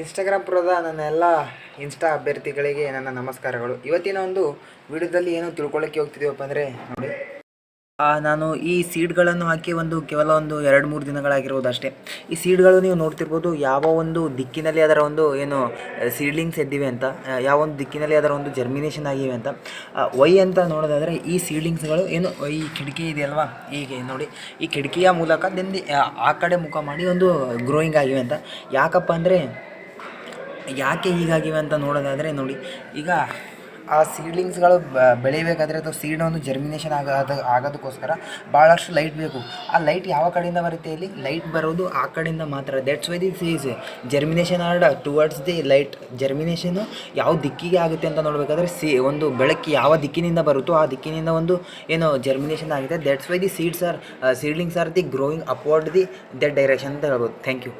Instagram ಪುರದ ನನ್ನ ಎಲ್ಲ ಇನ್ಸ್ಟಾ ಅಭ್ಯರ್ಥಿಗಳಿಗೆ ನನ್ನ ನಮಸ್ಕಾರಗಳು. ಇವತ್ತಿನ ಒಂದು ವಿಡಿಯೋದಲ್ಲಿ ಏನು ತಿಳ್ಕೊಳ್ಳೋಕ್ಕೆ ಹೋಗ್ತಿದ್ದೀವಪ್ಪ ಅಂದರೆ ನೋಡಿ. ನಾನು ಈ ಸೀಡ್ಗಳನ್ನು ಹಾಕಿ ಒಂದು ಕೇವಲ ಒಂದು ಎರಡು ಮೂರು ದಿನಗಳಾಗಿರ್ಬೋದು ಅಷ್ಟೇ. ಈ ಸೀಡ್ಗಳು ನೀವು ನೋಡ್ತಿರ್ಬೋದು ಯಾವ ಒಂದು ದಿಕ್ಕಿನಲ್ಲಿ ಅದರ ಒಂದು ಏನು ಸೀಡ್ಲಿಂಗ್ಸ್ ಎದ್ದಿವೆ ಅಂತ ಯಾವ ಒಂದು ದಿಕ್ಕಿನಲ್ಲಿ ಅದರ ಒಂದು ಜರ್ಮಿನೇಷನ್ ಆಗಿವೆ ಅಂತ ವೈ ಅಂತ ನೋಡೋದಾದರೆ ಈ ಸೀಡ್ಲಿಂಗ್ಸ್ಗಳು ಏನು, ಈ ಕಿಟಕಿ ಇದೆಯಲ್ವಾ? ಹೀಗೆ ನೋಡಿ. ಈ ಕಿಟಕಿಯ ಮೂಲಕ ದೆನ್ ಆ ಕಡೆ ಮುಖ ಮಾಡಿ ಒಂದು ಗ್ರೋಯಿಂಗ್ ಆಗಿವೆ ಅಂತ. ಯಾಕಪ್ಪ ಅಂದರೆ ಯಾಕೆ ಹೀಗಾಗಿವೆ ಅಂತ ನೋಡೋದಾದರೆ ನೋಡಿ, ಈಗ ಆ ಸೀಡ್ಲಿಂಗ್ಸ್ಗಳು ಬೆಳಿಬೇಕಾದ್ರೆ ಅಥವಾ ಸೀಡ್ ಒಂದು ಜರ್ಮಿನೇಷನ್ ಆಗೋದ ಆಗೋದಕ್ಕೋಸ್ಕರ ಭಾಳಷ್ಟು ಲೈಟ್ ಬೇಕು. ಆ ಲೈಟ್ ಯಾವ ಕಡೆಯಿಂದ ಬರುತ್ತೆ ಇಲ್ಲಿ? ಲೈಟ್ ಬರೋದು ಆ ಕಡೆಯಿಂದ ಮಾತ್ರ. That's why the seize germination are towards the light germination ಯಾವ ದಿಕ್ಕಿಗೆ ಆಗುತ್ತೆ ಅಂತ ನೋಡಬೇಕಾದ್ರೆ ಸಿ, ಒಂದು ಬೆಳಕು ಯಾವ ದಿಕ್ಕಿನಿಂದ ಬರುತ್ತೋ ಆ ದಿಕ್ಕಿನಿಂದ ಒಂದು ಏನು ಜರ್ಮಿನೇಷನ್ ಆಗಿದೆ that's why the seeds are seedlings are the growing upward the that direction ಅಂತ ಹೇಳ್ಬೋದು. Thank you